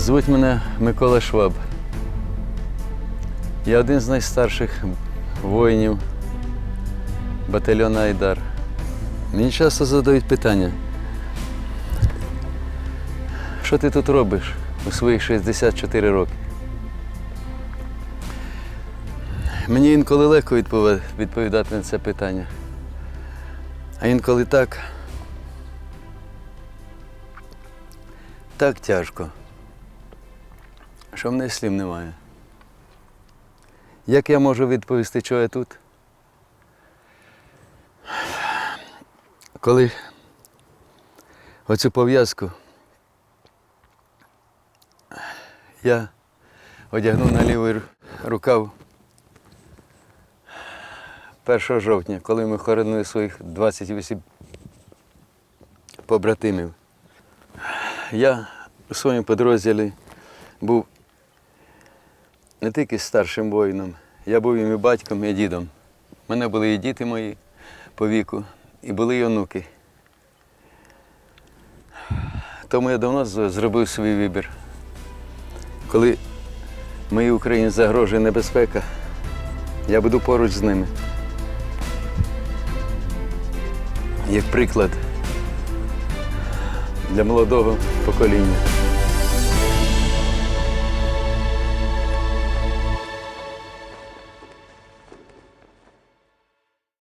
Звуть мене Микола Шваб. Я один з найстарших воїнів батальйону Айдар. Мені часто задають питання, що ти тут робиш у своїх 64 роки? Мені інколи легко відповідати на це питання. А інколи так. Так тяжко, що в мене слів немає. Як я можу відповісти, чого я тут? Коли оцю пов'язку я одягнув на лівий рукав 1 жовтня, коли ми хоронили своїх 28 побратимів. Я у своєму підрозділі був не тільки старшим воїном, я був і батьком, і дідом. У мене були і діти мої по віку, і були і онуки. Тому я давно зробив свій вибір. Коли моїй Україні загрожує небезпека, я буду поруч з ними. Як приклад для молодого покоління.